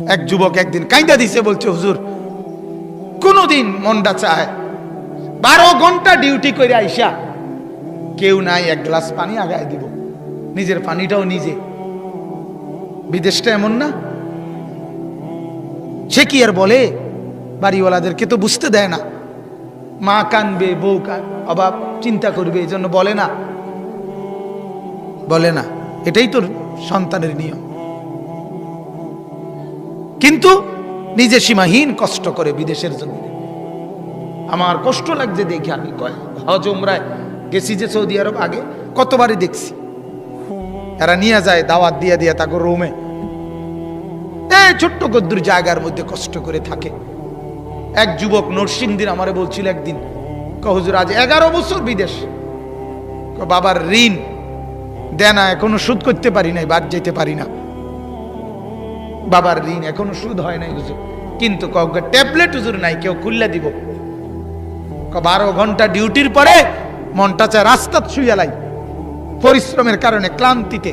এক যুবক একদিন কাইন্দা দিছে, বলছে, হুজুর, কোনোদিন মনটা চায়, বারো ঘণ্টা ডিউটি করে আইসা, কেউ নাই এক গ্লাস পানি আগায় দিব। নিজের পানিটাও নিজে। বিদেশটা এমন না? সে কি আর বলে? বাড়িওয়ালাদেরকে তো বুঝতে দেয় না। মা কানবে, বউ কান অভাব চিন্তা করবে এই জন্য বলে না। বলে না। এটাই তোর সন্তানের নিয়ম। কিন্তু নিজে সীমাহীন কষ্ট করে বিদেশের জন্য আমার কষ্ট লাগছে দেখে আমি হজ গেছি যে সৌদি আরব আগে, কতবারই দেখছি। এরা নিয়ে যায়, দাওয়াত দিয়ে দিয়ে তাকে রুমে। এই ছোট্ট গদ্দুর জায়গার মধ্যে কষ্ট করে থাকে। এক যুবক নরসিংদিন আমারে বলছিল একদিন ক হুজুর, আজ এগারো বছর বিদেশ। বাবার ঋণ দেনা এখনও শোধ করতে পারি নাই, বাদ যেতে পারি না। বাবার ঋণ এখনও সুদ হয় নাই হুজুর। কিন্তু কাউকে ট্যাবলেট হুজুর নাই, কেউ খুললে দিব। বারো ঘণ্টা ডিউটির পরে মনটা চায় রাস্তা শুয়ে লাই। পরিশ্রমের কারণে, ক্লান্তিতে।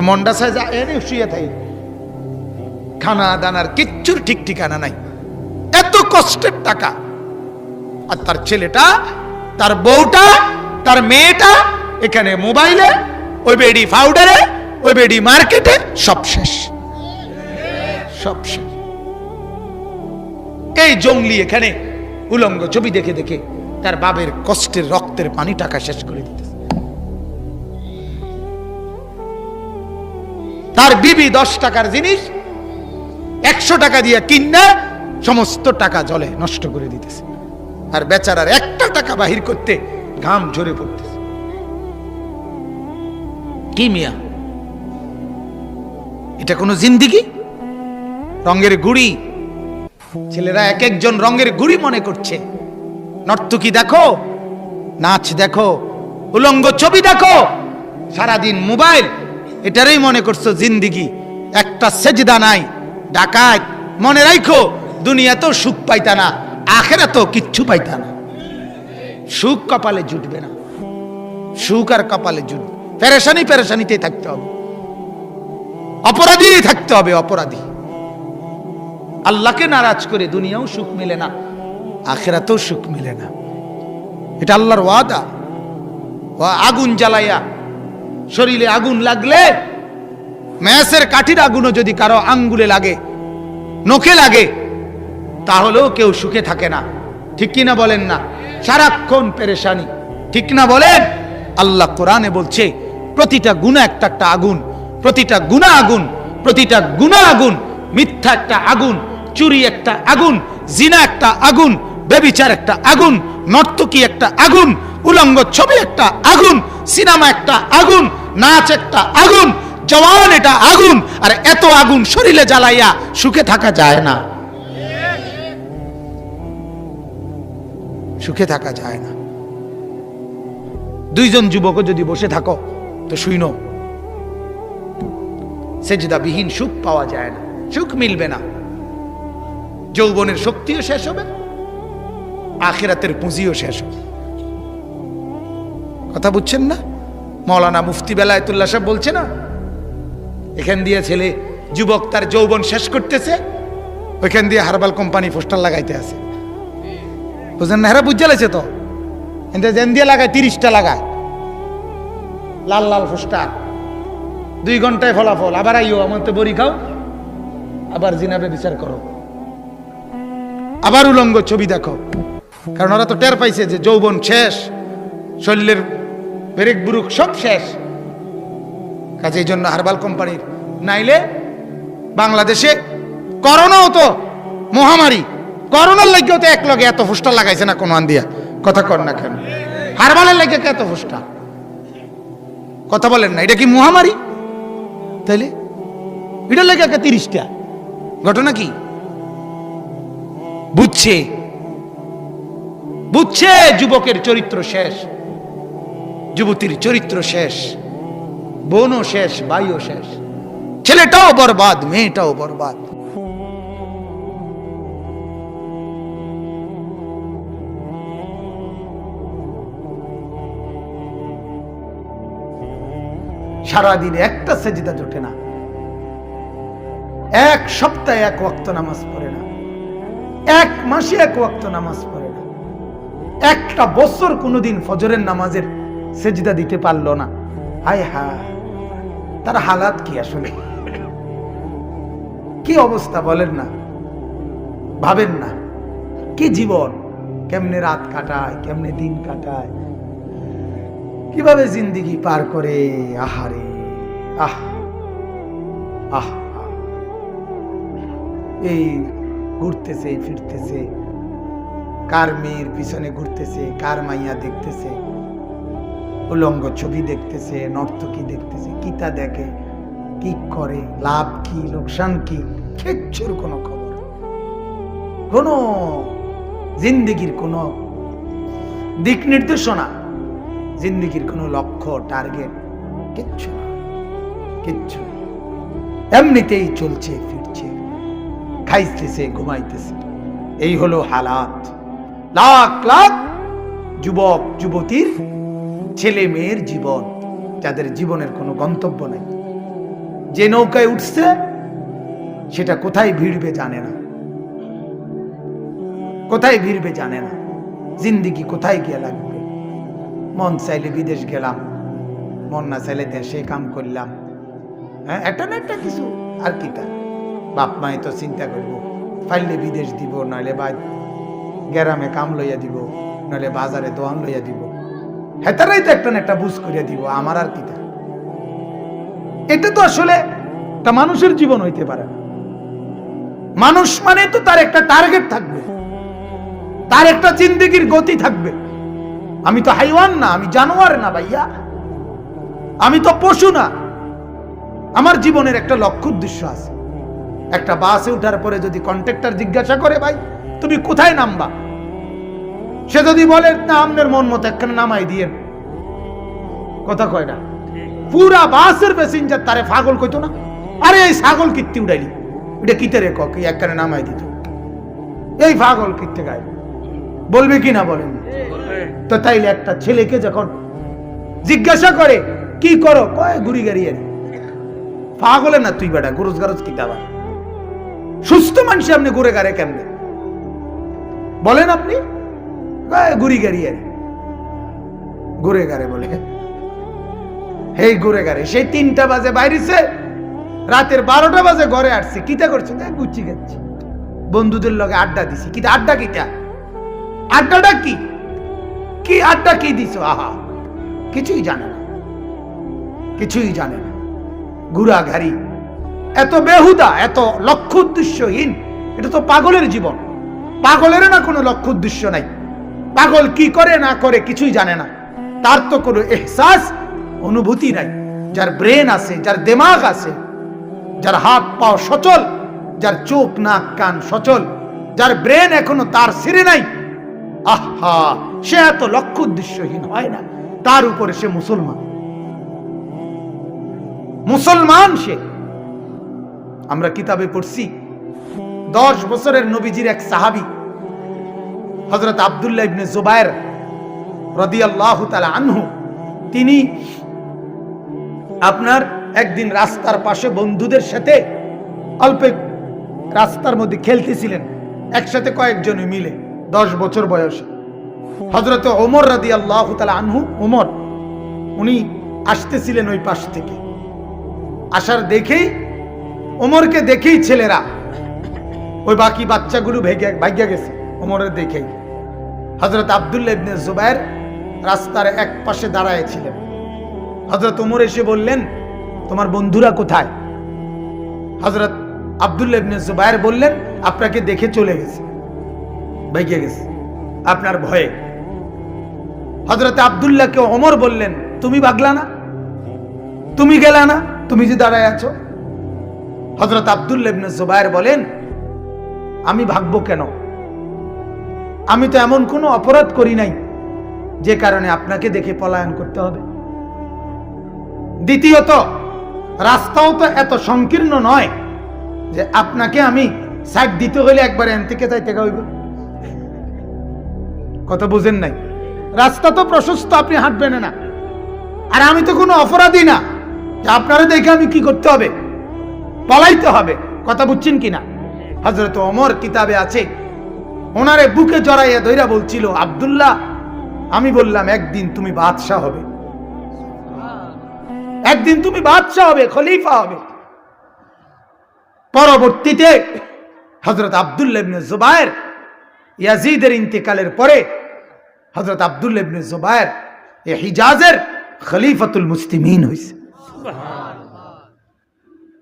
মনটা চায় যা এনে শুয়ে থাই। খানা দানার কিচ্ছুর ঠিক ঠিকানা নাই। এত কষ্টের টাকা। আর তার ছেলেটা, তার বউটা, তার মেয়েটা এখানে মোবাইলে, ওই বেডি পাউডারে ওই বেডি মার্কেটে সব শেষ। সব শেষ। এই জঙ্গলি এখানে উলঙ্গ ছবি দেখে দেখে তার বাবের কষ্টের রক্তের পানি টাকা শেষ করে দিতেছে। তার বিবি দশ টাকার জিনিস, একশো টাকা দিয়ে কিনা সমস্ত টাকা জলে নষ্ট করে দিতেছে। আর বেচারার একটা টাকা বাহির করতে ঘাম ঝরে পড়তেছে। কি মিয়া? এটা কোনো জিন্দিগি? রঙের গুড়ি। ছেলেরা এক একজন রঙের গুড়ি মনে করছে। নর্তকী দেখো, নাচ দেখো, উলঙ্গ ছবি দেখো। সারাদিন মোবাইল, এটারই মনে করছ জিন্দিগি। একটা সেজদা নাই, ডাকাত, মনে রাখো দুনিয়াতেও সুখ পাইতা না আখেরা তো কিচ্ছু পাইতা না। সুখ কপালে জুটবে না। সুখ আর কপালে জুটবে পেরেশানি পেরেশানিতেই থাকতে হবে। অপরাধী থাকতে হবে অপরাধী। আল্লাহকে নারাজ করে দুনিয়াও সুখ মিলে না, আখেরাতেও সুখ মিলে না। এটা আল্লাহর ওয়াদা। আগুন জ্বালাইয়া শরীরে আগুন লাগলে, ম্যাসের কাঠির আগুনও যদি কারও আঙ্গুলে লাগে, নখে লাগে, তাহলেও কেউ সুখে থাকে না। ঠিক কিনা বলেন না? সারাক্ষণ পেরেশানি। ঠিক না বলেন? আল্লাহ কোরআনে বলছে, প্রতিটা গুণা একটা একটা আগুন, প্রতিটা গুণা আগুন, প্রতিটা গুণা আগুন, মিথ্যা একটা আগুন চুরি একটা আগুন, জিনা একটা আগুন, বেবিচার একটা আগুন, নর্তকী একটা আগুন, উলঙ্গ ছবি একটা আগুন, সিনেমা একটা আগুন, নাচ একটা আগুন, জওয়ান এটা আগুন, আর এত আগুন শরীরে জ্বালাইয়া সুখে থাকা যায় না। সুখে থাকা যায় না। দুইজন যুবকও যদি বসে থাকো, তো শুইন। সেজদাবিহীন সুখ পাওয়া যায় না। সুখ মিলবে না। যৌবনের শক্তিও শেষ হবে, আখেরাতের পুঁজিও শেষ হবে। কথা বুঝছেন না? মৌলানা মুফতি বেলায়তুল্লাহ সাহেব বলছে না, এখান দিয়ে ছেলে, যুবক তার যৌবন শেষ করতেছে, ওইখান দিয়ে হারবাল কোম্পানি পোস্টার লাগাইতে আছে। বুঝলেন না? হেরা বুঝে তো? জেন দিয়ে লাগায়, তিরিশটা লাগায়। লাল লাল পোস্টার। দুই ঘন্টায় ফলাফল, আবার আইও, আমার তো বড়ি খাও, আবার জিনাবে বিচার করো। আবার উলঙ্গ ছবি দেখো। কারণ ওরা তো টের পাইছে যে যৌবন শেষ, শরীরের ব্রেক বুরুক সব শেষ। কাজে এই জন্য হারবাল কোম্পানির নাইলে বাংলাদেশে করোনাও তো মহামারী। করোনার লাগেও তো এক লগে এত ফুস্টার লাগাইছে না কোনো আন দিয়া কথা কর না কেন? হারবালের লাগে এত ফুস্টার কথা বলেন না, এটা কি মহামারী? তাইলে? এটার লাগে একা তিরিশটা। ঘটনা কি? বুঝছে? বুঝছে যুবকের চরিত্র শেষ? যুবতীর চরিত্র শেষ? বোনও শেষ, ভাইও শেষ? ছেলেটাও বরবাদ, মেয়েটাও বরবাদ। সারাদিনে একটা সেজিদা জোটে না। এক সপ্তাহে এক ওয়াক্ত নামাজ পড়ে না। মাসে এক ওয়াক্ত নামাজ পড়ে না। একটা বছর কোনোদিন ফজরের নামাজের সেজদা দিতে পারল না। হায় হা তার হালাত কি আসলে? কি অবস্থা বলেন না। ভাবেন না, কি জীবন? কেমনে রাত কাটায়, কেমনে দিন কাটায়? কীভাবে জিন্দিগি পার করে? আহারে, আহ আহ আহ। এই ঘুরতেছে, ফিরতেছে। কার মেয়ের পিছনে ঘুরতেছে, কার মাইয়া দেখতেছে। উলঙ্গ ছবি দেখতেছে, নর্তকী দেখতেছে, কিতা দেখে, কি করে, লাভ কি, লোকসান কি, কিচ্ছুর কোনো খবর। কোনো জিন্দিগির কোনো দিক নির্দেশনা, জিন্দিগির কোনো লক্ষ্য, টার্গেট, কিচ্ছু না, কিচ্ছু এমনিতেই চলছে, ফিরছে। খাইতেছে, ঘুমাইতেছে। এই হলো হালাত। লাখ লাখ যুবক, যুবতীর ছেলে মেয়ের জীবন, যাদের জীবনের কোনো গন্তব্য নেই। যে নৌকায় উঠছে, সেটা কোথায় ভিড়বে জানে না। কোথায় ভিড়বে জানে না। জিন্দিগি কোথায় গিয়ে লাগবে? মন চাইলে বিদেশ গেলাম, মন না চাইলে দেশে কাম করলাম। হ্যাঁ একটা না একটা কিছু আর কি তা বাপ মায়ে তো চিন্তা করব, ফাইলে বিদেশ দিব নইলে বা গ্রামে কাম লইয়া দিব নইলে বাজারে দোয়ান লইয়া দিব। হেতারাই তো একটা না একটা বুঝ করিয়া দিব, আমার আর কি তা এটা তো আসলে একটা মানুষের জীবন হইতে পারে না। মানুষ মানে তো তার একটা টার্গেট থাকবে, তার একটা জিন্দগির গতি থাকবে। আমি তো হাইওয়ান না, আমি জানোয়ার না ভাইয়া। আমি তো পশু না। আমার জীবনের একটা লক্ষ্য উদ্দেশ্য আছে। একটা বাসে উঠার পরে যদি কন্ট্রাক্টর জিজ্ঞাসা করে, ভাই, তুমি কোথায় নামবা? সে যদি বলে, না, আপনার মন মতো একখানে নামাই দিয়ে কথা কয় না। পুরা বাসের প্যাসেঞ্জার তারে পাগল কইতো না। আরে, এই ছাগল কীর্তি উড়াইলি? এটা কিতে রে কক? একখানে নামাই দিত। এই পাগল কীর্তে গায়। বলবে কি না বলেন? তো তাইলে একটা ছেলেকে যখন জিজ্ঞাসা করে, কি করো? কয়, গুড়ি গাড়ি আর পাগলে না তুই বেটা গুরুজ গারজ কি দাবা সুস্থ মানুষ আপনি ঘুরে গাড়ে কেমনে? বলেন আপনি? কয় গুড়ি আর ঘুরে গাড়ে বলে। হেই ঘুরে গাড়ে সেই তিনটা বাজে বাইরেছে, রাতের বারোটা বাজে ঘরে আসছে। কিতা করছে? গুচ্ছি খাচ্ছি। বন্ধুদের লগে আড্ডা দিছি। কিতা আড্ডা কিটা? আড্ডাটা কি? কি আড্ডা কি দিছো? আহা, কিছুই জানে না। কিছুই জানে না। ঘুরা ঘাড়ি। এত বেহুদা, এত লক্ষ্য উদ্দেশ্যহীন এটা তো পাগলের জীবন। পাগলের না কোনো লক্ষ্য উদ্দেশ্য নাই। পাগল কি করে না করে কিছুই জানে না। তার তো কোনো এহসাস, অনুভূতি নাই। যার ব্রেন আছে, যার দেমাগ আছে, যার হাত পাও সচল, যার চোখ, নাক, কান সচল, যার ব্রেন এখনও তার সিরে নাই। আহা, সে এত লক্ষ্য উদ্দেশ্যহীন হয় না। তার উপরে সে মুসলমান। মুসলমান সে। আমরা কিতাবে পড়ছি, দশ বছরের নবীজির এক সাহাবি হজরত আবদুল্লাহ ইবনে জুবায়ের রাদিয়াল্লাহু তাআলা আনহু, তিনি আপনার একদিন রাস্তার পাশে বন্ধুদের সাথে অল্প রাস্তার মধ্যে খেলতেছিলেন, একসাথে কয়েকজন মিলে, দশ বছর বয়সে। হজরত ওমর রাদি আল্লাহ আনহু, ওমর, উনি আসতেছিলেন ওই পাশ থেকে। আসার দেখেই ওমরকে দেখেই ছেলেরা। ওই বাকি বাচ্চাগুলো ভেগে ভাগ্যা গেছে, ওমরের দেখেই। হজরত আবদুল্লাহ ইবনে জুবায়ের রাস্তার এক পাশে দাঁড়ায় ছিলেন হজরত ওমর এসে বললেন, তোমার বন্ধুরা কোথায়? হজরত আবদুল্লাহ ইবনে জুবায়ের বললেন, আপনাকে দেখে চলে গেছে। ভাগ্যা গেছে। আপনার ভয়ে। হজরত আবদুল্লাহকে অমর বললেন, তুমি ভাগলা না? তুমি গেলা না? তুমি যে দাঁড়ায় আছো? হজরত আবদুল্লাহ ইবনে জুবায়ের বলেন, আমি ভাগবো কেন? আমি তো এমন কোনো অপরাধ করি নাই যে কারণে আপনাকে দেখে পলায়ন করতে হবে। দ্বিতীয়ত, রাস্তাও তো এত সংকীর্ণ নয় যে আপনাকে আমি সাইড দিতে হলে একবার এন থেকে যাইতে হইব। কথা বুঝেন নাই? রাস্তা তো প্রশস্ত, আপনি হাঁটবেন না। আর আমি তো কোনো অপরাধী না। যে আপনারা দেখে আমি কি করতে হবে? পলাইতে হবে। কথা বুঝছেন কিনা? হজরত অমর কিতাবে আছে। ওনারে বুকে জড়াইয়া দইরা বলছিল, আব্দুল্লাহ, আমি বললাম, একদিন তুমি বাদশাহ হবে। একদিন তুমি বাদশাহ হবে, খলিফা হবে। পরবর্তীতে হজরত আব্দুল্লাহ ইবনে জুবায়ের ইয়াজিদের ইন্তেকালের পরে হজরত আব্দুল্লাহ ইবনে জুবায়ের এ হিজাজের খলিফাতুল মুসলিমিন হইছে।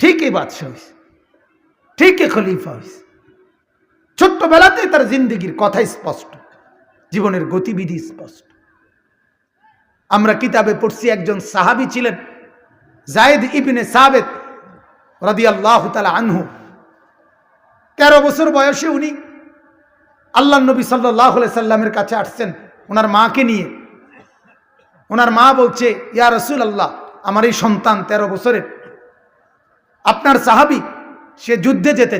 ঠিকই বাদশাহ হইছে। ঠিকই খলিফা হইছে। ছোট্টবেলাতে তার জিন্দগির কথা স্পষ্ট, জীবনের গতিবিধি স্পষ্ট। আমরা কিতাবে পড়ছি, একজন সাহাবী ছিলেন, জায়েদ ইবনে সাবেত রাদিয়াল্লাহু তালা আনহু। তেরো বছর বয়সে উনি আল্লাহ নবী সাল্লাহ সাল্লামের কাছে আসছেন ওনার মাকে নিয়ে। ওনার মা বলছে, ইয়া রসুল আল্লাহ আমার এই সন্তান তেরো বছরের। আপনার সাহাবি সে যুদ্ধে যেতে